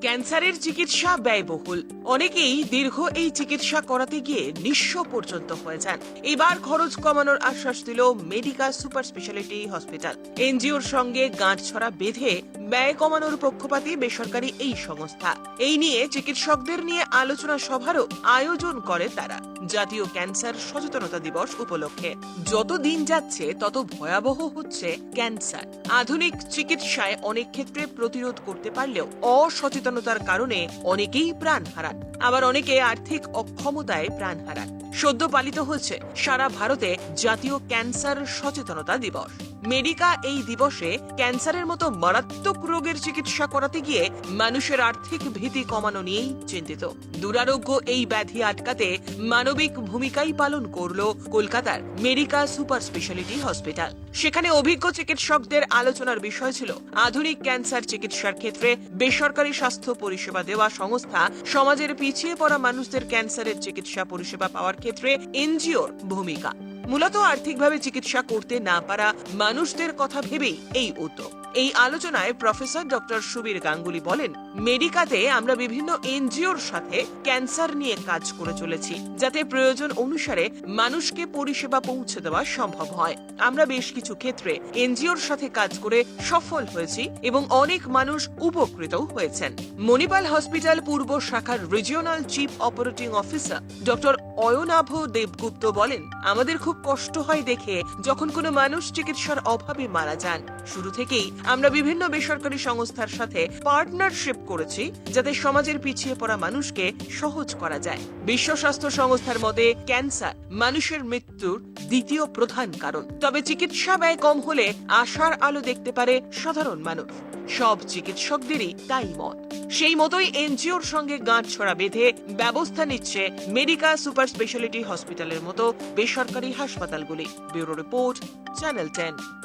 ক্যান্সারের চিকিৎসা ব্যয়বহুল। অনেকেই দীর্ঘ এই চিকিৎসা করাতে গিয়ে নিঃস্ব পর্যন্ত হয়ে যান। এবার খরচ কমানোর আশ্বাস দিল মেডিকা সুপার স্পেশালিটি হসপিটাল। এনজিওর সঙ্গে গাঁটছড়া বেঁধে ব্যয় কমানোর পক্ষপাতী বেসরকারি এই সংস্থা। এই নিয়ে চিকিৎসকদের নিয়ে আলোচনা সভারও আয়োজন করে তারা। জাতীয় ক্যান্সার সচেতনতা দিবস উপলক্ষে। যত দিন যাচ্ছে, তত ভয়াবহ হচ্ছে ক্যান্সার। আধুনিক চিকিৎসায় অনেক ক্ষেত্রে প্রতিরোধ করতে পারলেও অসচেতনতার কারণে অনেকেই প্রাণ হারান। আবার অনেকে আর্থিক অক্ষমতায় প্রাণ হারান। সদ্য পালিত হচ্ছে সারা ভারতে জাতীয় ক্যান্সার সচেতনতা দিবস। মেডিকা এই দিবসে ক্যান্সারের মতো মারাত্মক রোগের চিকিৎসা করাতে গিয়ে মানুষের আর্থিক ভীতি কমানো নিয়েই চিন্তিত। দুরারোগ্য এই ব্যাধি আটকাতে মানবিক ভূমিকাই পালন করল কলকাতার মেডিকা সুপার স্পেশালিটি হসপিটাল। সেখানে অভিজ্ঞ চিকিৎসকদের আলোচনার বিষয় ছিল আধুনিক ক্যান্সার চিকিৎসার ক্ষেত্রে বেসরকারি স্বাস্থ্য পরিষেবা দেওয়া সংস্থা সমাজের পিছিয়ে পড়া মানুষদের ক্যান্সারের চিকিৎসা পরিষেবা পাওয়ার ক্ষেত্রে এনজিওর ভূমিকা। মূলত আর্থিকভাবে চিকিৎসা করতে না পারা মানুষদের কথা ভেবেই এই উদ্যোগ। এই আলোচনায় প্রফেসর ডক্টর সুবীর গাঙ্গুলি বলেন, মেডিকাতে আমরা বিভিন্ন এনজিওর সাথে ক্যান্সার নিয়ে কাজ করে চলেছি, যাতে প্রয়োজন অনুসারে মানুষকে পরিষেবা পৌঁছে দেওয়া সম্ভব হয়। আমরা বেশ কিছু ক্ষেত্রে এনজিওর সাথে কাজ করে সফল হয়েছি এবং অনেক মানুষ উপকৃত হয়েছেন। মণিপাল হসপিটাল পূর্ব শাখার regional chief operating officer doctor Ayanabh Debgupta বলেন, আমাদের খুব কষ্ট হয় দেখে যখন কোনো মানুষ চিকিৎসার অভাবে মারা যান। শুরু থেকেই আমরা বিভিন্ন বেসরকারি সংস্থার সাথে পার্টনারশিপ করেছি যাতে সমাজের পিছিয়ে পড়া মানুষকে সহজ করা যায়। বিশ্ব স্বাস্থ্য সংস্থার মতে, ক্যান্সার মানুষের মৃত্যুর দ্বিতীয় প্রধান কারণ। তবে চিকিৎসা ব্যয় কম হলে আশার আলো দেখতে পারে সাধারণ মানুষ। সব চিকিৎসকদেরই তাই মত। সেই মতোই এনজিওর সঙ্গে গাঁট ছড়া বেঁধে ব্যবস্থা নিচ্ছে মেডিকা সুপার স্পেশালিটি হসপিটালের মতো বেসরকারি হাসপাতালগুলি। Bureau report, channel ten.